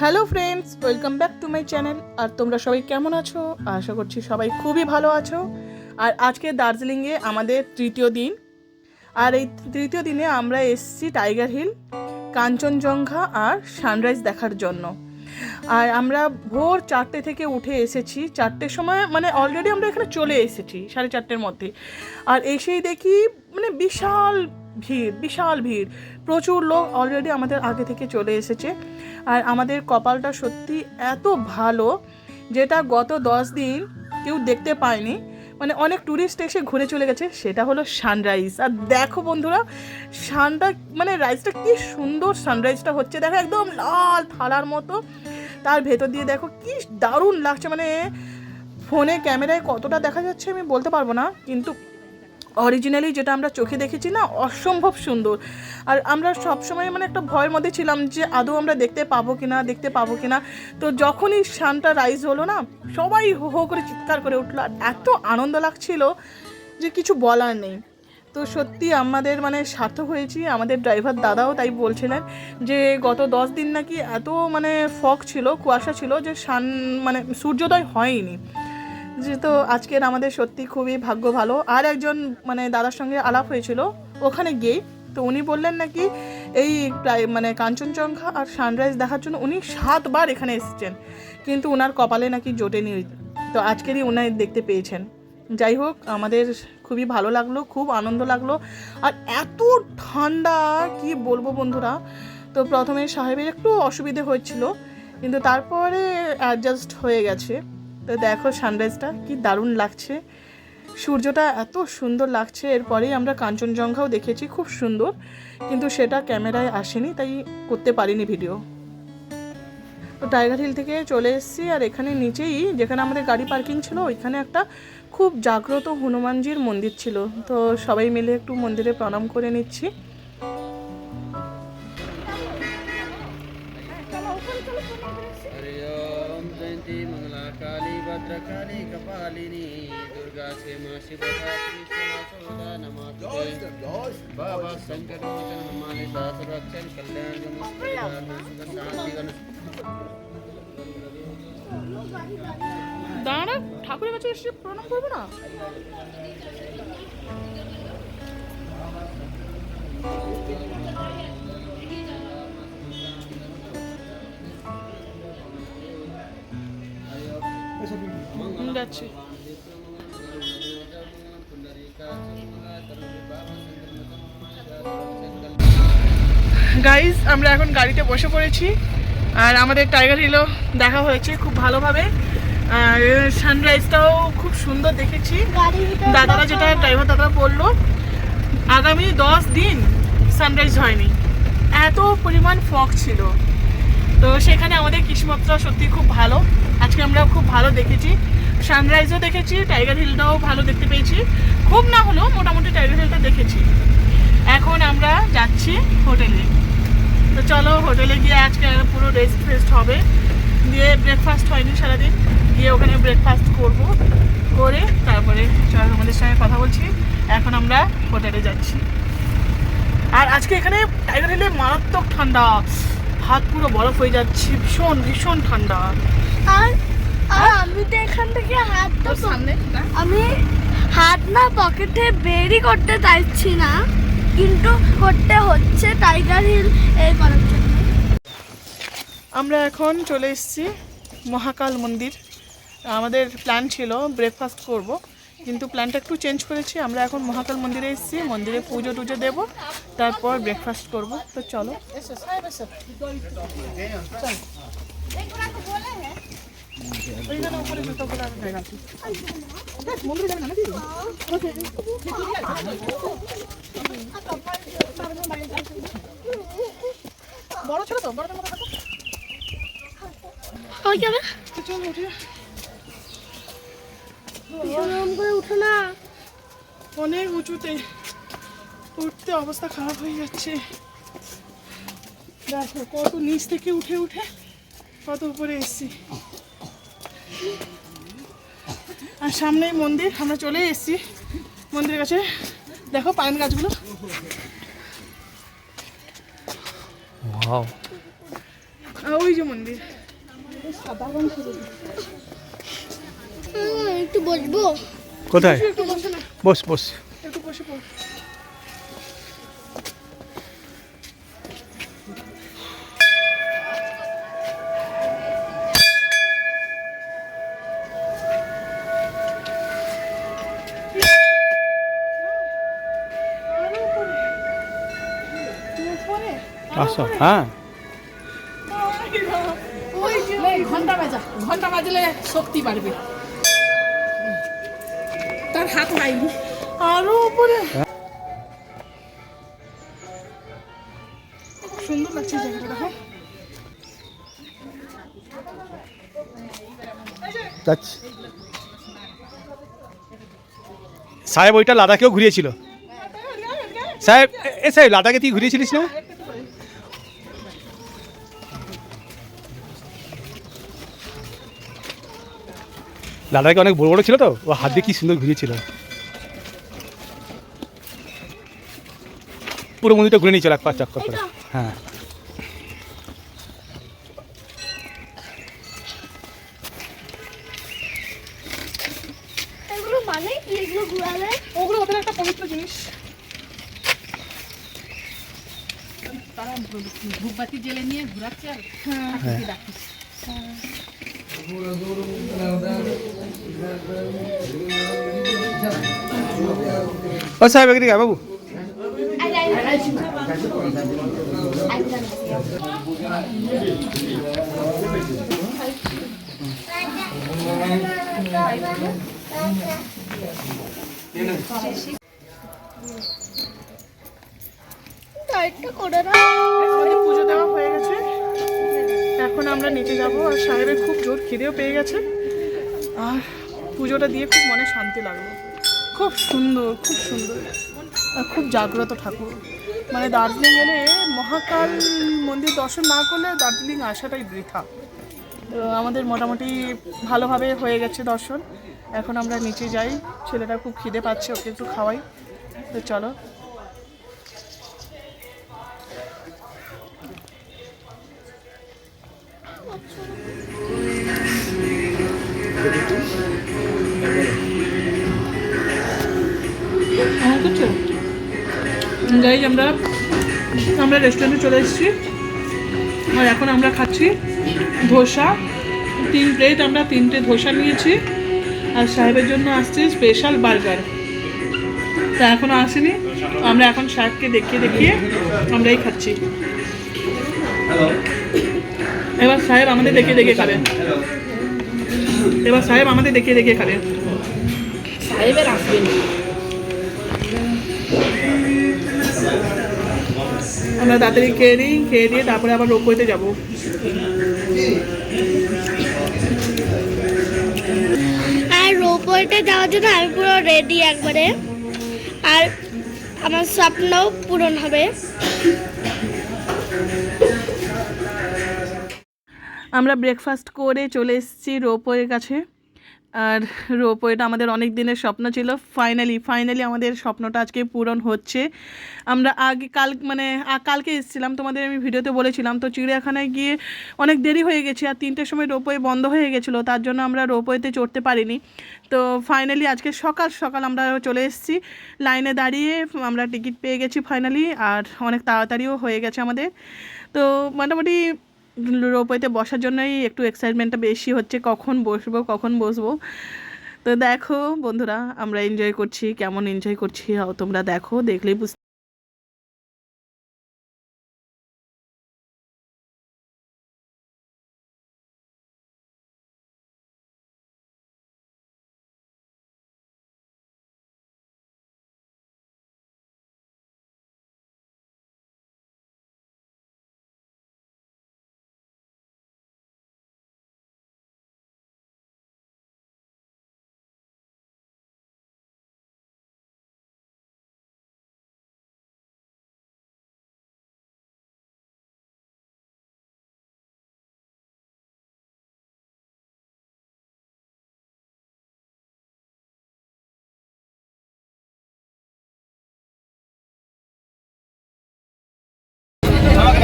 Hello friends, welcome back to my channel. আর তোমরা সবাই কেমন আছো? আশা করছি সবাই খুবই ভালো আছো। আর আজকে দার্জিলিংয়ে আমাদের তৃতীয় দিন। আর এই তৃতীয় দিনে আমরা এসেছি টাইগার হিল, কাঞ্চনজঙ্ঘা আর সানরাইজ দেখার জন্য। আর আমরা ভোর চারটে থেকে উঠে এসেছি। চারটের সময় মানে অলরেডি আমরা এখানে চলে এসেছি, সাড়ে চারটের মধ্যে। আর এসেই দেখি মানে বিশাল ভিড়, বিশাল ভিড়। প্রচুর লোক অলরেডি আমাদের আগে থেকে চলে এসেছে। আর আমাদের কপালটা সত্যি এত ভালো যেটা গত দশ দিন কেউ দেখতে পায়নি। মানে অনেক ট্যুরিস্ট এসে ঘুরে চলে গেছে, সেটা হলো সানরাইজ আর দেখো বন্ধুরা সানটা মানে রাইজটা কি সুন্দর সানরাইজটা হচ্ছে। দেখো একদম লাল থালার মতো। তার ভেতর দিয়ে দেখো কি দারুণ লাগছে। মানে ফোনে ক্যামেরায় কতটা দেখা যাচ্ছে আমি বলতে পারব না, কিন্তু অরিজিনালি যেটা আমরা চোখে দেখেছি না, অসম্ভব সুন্দর। আর আমরা সবসময় মানে একটা ভয়ের মধ্যে ছিলাম যে আদৌ আমরা দেখতে পাবো কিনা, দেখতে পাবো কিনা। তো যখনই সানটা রাইজ হলো না, সবাই হো হো করে চিৎকার করে উঠল। আর এত আনন্দ লাগছিল যে কিছু বলার নেই। তো সত্যি আমাদের মানে সার্থক হয়েছি। আমাদের ড্রাইভার দাদাও তাই বলছিলেন যে গত দশ দিন নাকি এত মানে ফক ছিল, কুয়াশা ছিল যে সান মানে সূর্যোদয় হয়নি। যে তো আজকের আমাদের সত্যি খুবই ভাগ্য ভালো। আর একজন মানে দাদার সঙ্গে আলাপ হয়েছিল ওখানে গিয়ে। তো উনি বললেন নাকি এই প্রায় মানে কাঞ্চনজঙ্ঘা আর সানরাইজ দেখার জন্য উনি সাতবার এখানে এসেছেন। কিন্তু ওনার কপালে নাকি জোটেনি। তো আজকেরই উনি দেখতে পেয়েছেন। যাই হোক, আমাদের খুবই ভালো লাগল, খুব আনন্দ লাগল। আর এত ঠান্ডা, কি বলব বন্ধুরা? তো প্রথমে সাহেবের একটু অসুবিধে হয়েছিল, কিন্তু তারপরে অ্যাডজাস্ট হয়ে গেছে। তো দেখো সানরাইজটা কি দারুণ লাগছে। সূর্যটা এত সুন্দর লাগছে, এরপরেই আমরা কাঞ্চনজঙ্ঘাও দেখেছি, খুব সুন্দর। কিন্তু সেটা ক্যামেরায় আসেনি, তাই করতে পারিনি ভিডিও তো টাইগার হিল থেকে চলে এসেছি, আর এখানে নিচেই, যেখানে আমাদের গাড়ি পার্কিং ছিল, ওইখানে একটা খুব জাগ্রত হনুমানজির মন্দির ছিল। তো সবাই মিলে একটু মন্দিরে প্রণাম করে নিচ্ছি। భద్రకాళి కపాలిని దుర్గా శ్రీమా శివసోదా দাঁড়া ঠাকুরের কাছে এসে প্রণাম করব না Thank you. গাইজ আমরা এখন গাড়িতে বসে পড়েছি। আর আমাদের টাইগার হিলও দেখা হয়েছে খুব ভালোভাবে। আর সানরাইজটাও খুব সুন্দর দেখেছি। দাদারা যেটা ড্রাইভার দাদা বলল, আগামী দশ দিন সানরাইজ হয়নি। এত পরিমাণ ফগ ছিল। তো সেখানে আমাদের কিসমতটা সত্যি খুব ভালো। আজকে আমরা খুব ভালো দেখেছি। সানরাইজও দেখেছি, টাইগার হিলটাও ভালো দেখতে পেয়েছি। খুব না হলেও মোটামুটি টাইগার হিলটা দেখেছি। এখন আমরা যাচ্ছি হোটেলে। তো চলো হোটেলে গিয়ে আজকে পুরো রেস্ট ফেস্ট হবে। দিয়ে ব্রেকফাস্ট হয়নি সারাদিন। গিয়ে ওখানে ব্রেকফাস্ট করব, করে তারপরে চলো আমাদের সঙ্গে কথা বলছি। এখন আমরা হোটেলে যাচ্ছি। আর আজকে এখানে টাইগার হিলে মারাত্মক ঠান্ডা। হাত পুরো বরফ হয়ে যাচ্ছে, ভীষণ ভীষণ ঠান্ডা। আর আর আমি তো এখান থেকে হাত তোর সামনে আমি হাত না পকেটে বেরই করতে চাইছি না কিন্তু করতে হচ্ছে টাইগার হিল এই করার জন্য। আমরা এখন চলে এসেছি মহাকাল মন্দির। আমাদের প্ল্যান ছিল ব্রেকফাস্ট করব কিন্তু প্ল্যানটা একটু চেঞ্জ করেছি। আমরা এখন মহাকাল মন্দিরে এসেছি মন্দিরে পুজো টুজো দেবো তারপর ব্রেকফাস্ট করব। তো চলো। উঠো না অনেক উঁচুতে উঠতে অবস্থা খারাপ হয়ে যাচ্ছে। দেখো, কত নিচ থেকে উঠে উঠে কত উপরে এসছি। আর সামনেই মন্দির আমরা চলে এসেছি মন্দিরের কাছে। দেখো পাইন গাছগুলো। ওই যে মন্দির। একটু বসবো? কোথায়? একটু বসে না। বস বস। একটু বসে পড়। হ্যাঁ। ঘণ্টা বাজা ঘণ্টা বাজলে শক্তি বাড়বে। তার হাত নাই। আরও উপরে। সুন্দর লাগছে জায়গাটা সাহেব ওইটা লাদাখেও ঘুরিয়েছিল। সাহেব এ- এ সাহেব লাদাখে তুই ঘুরিয়েছিলিস না? লাদাখে অনেক বড় বড় ছিল তো ও হাত দিয়ে কি সুন্দর ঘুরিয়েছিল। পুরো মন্দিরটা ঘুরে নিয়েছিল এক পাঁচ চক্কর করে। হ্যাঁ। ও সাহেব এদিকে আয় বাবু। লাইটটা করে না পুজো দেওয়া হয়ে গেছে। আমরা নিচে যাব আর সাহেবের খুব জোর খিদেও পেয়ে গেছে। আর পুজোটা দিয়ে খুব মনে শান্তি লাগল। খুব সুন্দর খুব সুন্দর। আর খুব জাগ্রত ঠাকুর। মানে দার্জিলিং এলে মহাকাল মন্দির দর্শন না করলে দার্জিলিং আসাটাই বৃথা। তো আমাদের মোটামুটি ভালোভাবে হয়ে গেছে দর্শন। এখন আমরা নিচে যাই। ছেলেটা খুব খিদে পাচ্ছে, ওকে একটু খাওয়াই। তো চলো। গাইজ আমরা আমরা রেস্টুরেন্টে চলে এসেছি। আর এখন আমরা খাচ্ছি ধোসা। তিন প্লেট আমরা, তিনটে ধোসা নিয়েছি। আর সাহেবের জন্য আসছে স্পেশাল বার্গার তা এখনও আসেনি। আমরা এখন সাহেবকে দেখিয়ে দেখিয়ে আমরাই খাচ্ছি। এবার সাহেব আমাদের দেখিয়ে দেখে খাবে। এবার সাহেব আমাদের দেখিয়ে দেখে খাবে। সাহেবের আসবে আমরা তাড়াতাড়ি খেয়ে নিই খেয়ে দিয়ে তারপরে আবার রোপওয়েতে যাব। আর রোপওয়েতে যাওয়ার জন্য আমি পুরো রেডি একবারে। আর আমার স্বপ্নও পূরণ হবে। আমরা ব্রেকফাস্ট করে চলে এসেছি রোপওয়ের কাছে। আর রোপওয়েটা আমাদের অনেক দিনের স্বপ্ন ছিল। ফাইনালি ফাইনালি আমাদের স্বপ্নটা আজকে পূরণ হচ্ছে। আমরা আগে কাল মানে কালকে এসেছিলাম, তোমাদের আমি ভিডিওতে বলেছিলাম, তো চিড়িয়াখানায় গিয়ে অনেক দেরি হয়ে গেছে আর তিনটের সময় রোপওয়ে বন্ধ হয়ে গেছিল, তার জন্য আমরা রোপওয়েতে চড়তে পারিনি। তো ফাইনালি আজকে সকাল সকাল আমরা চলে এসেছি। লাইনে দাঁড়িয়ে আমরা টিকিট পেয়ে গেছি ফাইনালি আর অনেক তাড়াতাড়িও হয়ে গেছে আমাদের। তো মোটামুটি রোপওয়েতে বসার জন্যই একটু এক্সাইটমেন্টটা বেশি হচ্ছে, কখন বসবো কখন বসবো। তো দেখো বন্ধুরা, আমরা এনজয় করছি, কেমন এনজয় করছি তোমরা দেখো, দেখলেই বুঝতে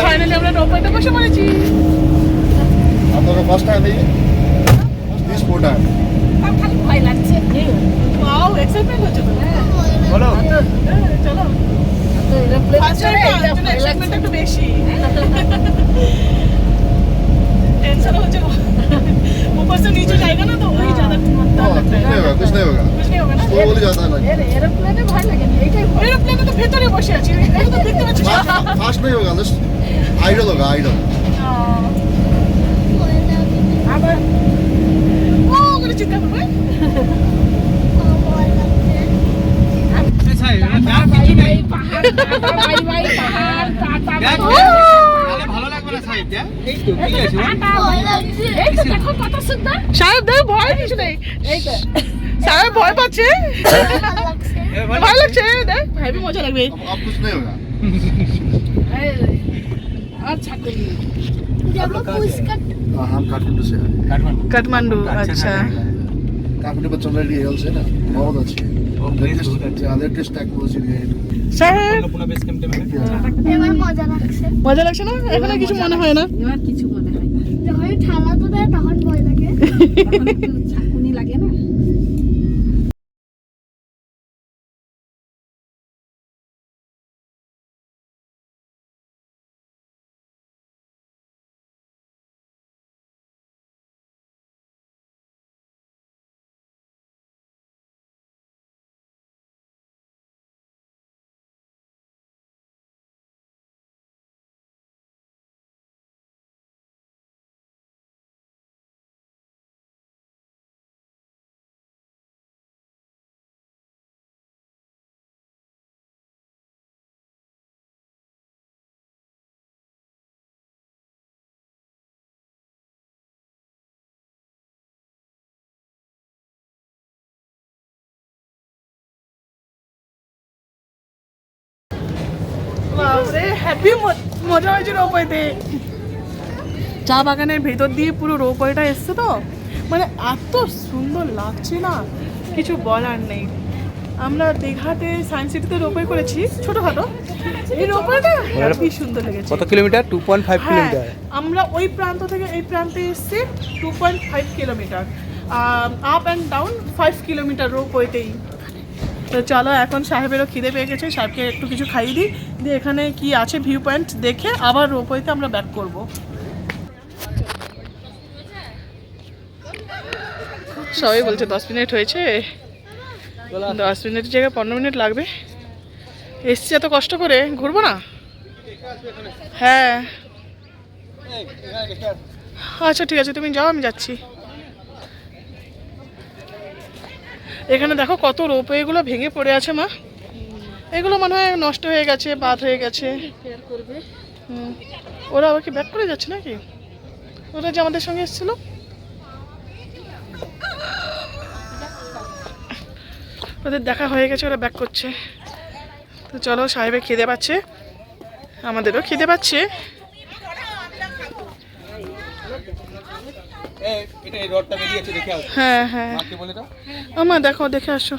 আচ্ছা, ফাইনালি আমরা নৌকাতে বসে পড়েছি। আপনারা কষ্ট হবে বিশ ফোটা খালি ভয় লাগছে। ওয়াও এক্সাইটমেন্ট হচ্ছে তো। হ্যাঁ। বলো। হ্যাঁ, চলো। তো এটা প্লে বেশি। टेंशन हो जाओ ऊपर से नीचे जाएगा ना तो वही ज्यादा डर हाँ, लगता कुछ नहीं है होगा कुछ नहीं होगा कुछ नहीं होगा ना स्लोली जाता है लगे এরোপ্লেনে ভয় লাগে না এইটাই ভয় এরোপ্লেনে তো ভেতরে বসে আছি এটা তো দেখতে পাচ্ছি फास्ट नहीं होगा जस्ट आइडल होगा आइडल আবার ও করে চিন্তা করবে বাই বাই পাহাড় টাটা বাই বাই পাহাড় টাটা সাহেব দেখ এই তো ঠিক আছে এই তো দেখো কত সুন্দর সাহেব দেখ ভয় কিছু নেই এই তো সাহেব ভয় পাচ্ছে এ, বলো। ভয় লাগছে দেখ ভাই মজা লাগবে अब अब कुछ नहीं होगा এই, আচ্ছা করি हाँ, हम काठमांडू से हैं কাঠমান্ডু কাঠমান্ডু अच्छा আচ্ছা काठमांडू में चल रही है से ना बहुत अच्छी है वो place बहुत अच्छी लेटेस्ट लेटेस्ट टेक्नोलॉजी है সাহেব মানে? মজা লাগছে। মজা লাগছে না? এখানে কিছু মনে হয় না। এবার কিছু মনে হয় না। যখন ঠান্ডা তো দেয় তখন ভয় লাগে। হ্যাপি মজা হয়েছে রোপওয়েতে। চা বাগানের ভেতর দিয়ে পুরো রোপওয়েটা এসছে তো। মানে এত সুন্দর লাগছে না কিছু বলার নেই। আমরা দীঘাতে সায়েন্স সিটিতে রোপওয়ে করেছি ছোটোখাটো। এই রোপওয়েটা হেবি সুন্দর লেগেছে। কত কিলোমিটার? টু পয়েন্ট ফাইভ হ্যাঁ, কিলোমিটার। আমরা ওই প্রান্ত থেকে এই প্রান্তে এসেছি two point five kilometre. Up and down five kilometre রোপওয়েতেই। তো চলো এখন সাহেবেরও খিদে পেয়ে গেছে, সাহেবকে একটু কিছু খাইয়ে দিই। দিয়ে এখানে কি আছে ভিউ পয়েন্ট দেখে আবার রোপওয়েতে আমরা ব্যাক করব। সবাই বলছে দশ মিনিট হয়েছে। দশ মিনিটের জায়গায় পনেরো মিনিট লাগবে। এসছি এত কষ্ট করে, ঘুরবো না? হ্যাঁ। আচ্ছা ঠিক আছে, তুমি যাও, আমি যাচ্ছি। এখানে দেখো কত রোপওয়েগুলো ভেঙে পড়ে আছে মা। এগুলো মনে হয় নষ্ট হয়ে গেছে, বাদ হয়ে গেছে। ওরা আবার কি ব্যাক করে যাচ্ছে নাকি? ওরা যে আমাদের সঙ্গে এসেছিল? ওদের দেখা হয়ে গেছে, ওরা ব্যাক করছে। তো চলো সাহেবের খিদে পাচ্ছে, আমাদেরও খিদে পাচ্ছে এটা এই রডটা বেরিয়েছে দেখে আসো হ্যাঁ হ্যাঁ আমা দেখো দেখে আসো।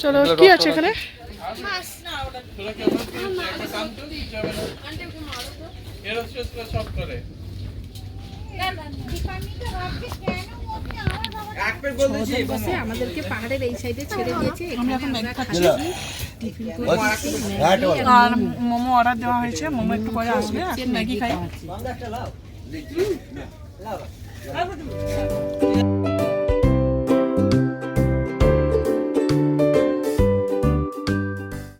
চলো কি আছে এখানে বসে আমাদেরকে পাহাড়ের এই সাইডে ছেড়ে দিয়েছে আমরা এখন? ম্যাগি খাচ্ছি আর মোমো অর্ডার দেওয়া হয়েছে মোমো একটু পরে আসবে ম্যাগি খাই 还不是你